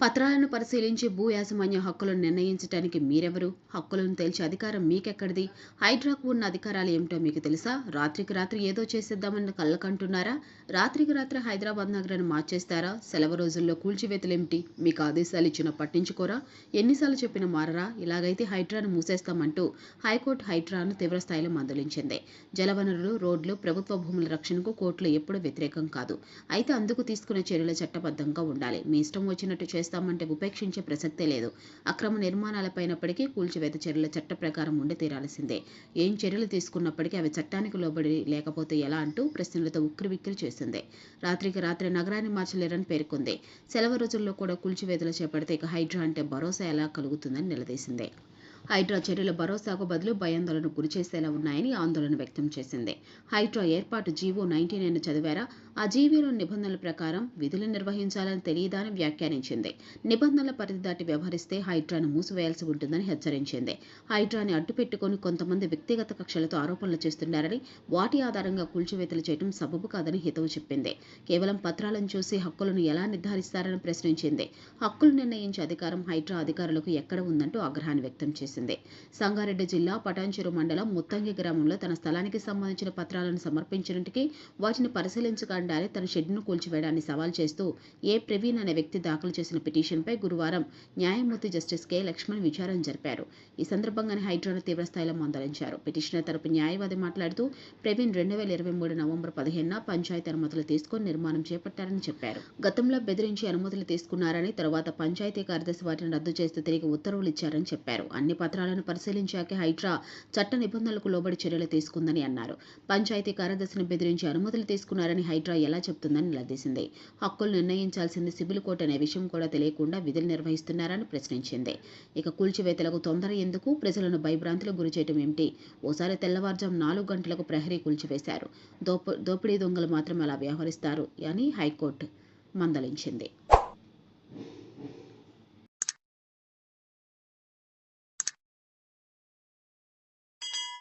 పత్రాలను పరిశీలించి భూ యాజమాన్య హక్కులను నిర్ణయించడానికి మీరెవరు? హక్కులను తేల్చే అధికారం మీకెక్కడిది? హైడ్రాకు ఉన్న అధికారాలు ఏమిటో మీకు తెలుసా? రాత్రికి రాత్రి ఏదో చేసేద్దామని కళ్ళకంటున్నారా? రాత్రికి రాత్రి హైదరాబాద్ నగరాన్ని మార్చేస్తారా? సెలవు రోజుల్లో కూల్చివేతలేమిటి మీకు ఆదేశాలు ఇచ్చిన పట్టించుకోరా? ఎన్నిసార్లు చెప్పిన మారరా? ఇలాగైతే హైడ్రాను మూసేస్తామంటూ హైకోర్టు హైడ్రాను తీవ్రస్థాయిలో మందలించింది. జలవనరులు రోడ్లు ప్రభుత్వ భూముల రక్షణకు కోర్టులు ఎప్పుడూ వ్యతిరేకం కాదు. అయితే అందుకు తీసుకునే చర్యలు చట్టబద్ధంగా ఉండాలి. మీ ఇష్టం వచ్చినట్టు చేస్తామంటే ఉపేక్షించే ప్రసక్తే లేదు. అక్రమ నిర్మాణాలపైనప్పటికీ కూల్చివేత చర్యల చట్ట ప్రకారం ఉండి తీరాల్సిందే. ఏం చర్యలు తీసుకున్నప్పటికీ అవి చట్టానికి లోబడి లేకపోతే ఎలా అంటూ ప్రశ్నలతో ఉక్కిరిబిక్కిరి చేసింది. రాత్రికి రాత్రి నగరాన్ని మార్చలేరని పేర్కొంది. సెలవు రోజుల్లో కూడా కూల్చివేతలు చేపడితే ఇక హైడ్రా అంటే భరోసా ఎలా కలుగుతుందని నిలదీసింది. హైడ్రా చర్యల భరోసాకు బదులు భయాందోళనకు గురిచేసేలా ఉన్నాయని ఆందోళన వ్యక్తం చేసింది. హైడ్రా ఏర్పాటు జీవో నైన్టీ నైన్ చదివారా? ఆ జీవోలోని నిబంధనల ప్రకారం విధులు నిర్వహించాలని తెలియదా అని వ్యాఖ్యానించింది. నిబంధనల పరిధి దాటి వ్యవహరిస్తే హైడ్రాను మూసివేయాల్సి ఉంటుందని హెచ్చరించింది. హైడ్రాని అడ్డుపెట్టుకుని కొంతమంది వ్యక్తిగత కక్షలతో ఆరోపణలు చేస్తున్నారని వాటి ఆధారంగా కూల్చివేతలు చేయడం సబబు కాదని హితవు చెప్పింది. కేవలం పత్రాలను చూసి హక్కులను ఎలా నిర్ధారిస్తారని ప్రశ్నించింది. హక్కులు నిర్ణయించే అధికారం హైడ్రా అధికారులకు ఎక్కడ ఉందంటూ ఆగ్రహాన్ని వ్యక్తం చేసింది. సంగారెడ్డి జిల్లా పటాన్చెరు మండలం ముత్తంగి గ్రామంలో తన స్థలానికి సంబంధించిన పత్రాలను సమర్పించినట్టుకి వాటిని పరిశీలించకుండానే తన షెడ్ను కూల్చివేయడాన్ని సవాల్ చేస్తూ ఏ ప్రవీణ్ అనే వ్యక్తి దాఖలు చేసిన పిటిషన్పై గురువారం న్యాయమూర్తి జస్టిస్ కె. లక్ష్మణ్ విచారణ జరిపారు. ఈ సందర్భంగానే హైడ్రాను తీవ్రస్థాయిలో మందలించారు. పిటిషనర్ తరపు న్యాయవాది మాట్లాడుతూ ప్రవీణ్ రెండు వేల ఇరవై మూడు నవంబర్ పదిహేనున పంచాయతీ అనుమతులు తీసుకుని నిర్మాణం చేపట్టారని చెప్పారు. గతంలో బెదిరించి అనుమతులు తీసుకున్నారని తర్వాత పంచాయతీ కార్యదర్శి వాటిని రద్దు చేస్తూ తిరిగి ఉత్తర్వులు ఇచ్చారని చెప్పారు. అన్ని పత్రాలను పరిశీలించాకే హైడ్రా చట్ట నిబంధనలకు లోబడి చర్యలు తీసుకుందని అన్నారు. పంచాయతీ కార్యదర్శిని బెదిరించి అనుమతులు తీసుకున్నారని హైడ్రా ఎలా చెప్తుందని నిలదీసింది. హక్కులు నిర్ణయించాల్సింది సిబిల్ కోర్టు అనే విషయం కూడా తెలియకుండా విధులు నిర్వహిస్తున్నారని ప్రశ్నించింది. ఇక కూల్చివేతలకు తొందర ఎందుకు? ప్రజలను భయభ్రాంతులకు గురి చేయడం ఏమిటి? ఓసారి తెల్లవారుజాము నాలుగు గంటలకు ప్రహరీ కూల్చివేశారు. దోప దోపిడీ దొంగలు మాత్రం అలా వ్యవహరిస్తారు అని హైకోర్టు మందలించింది.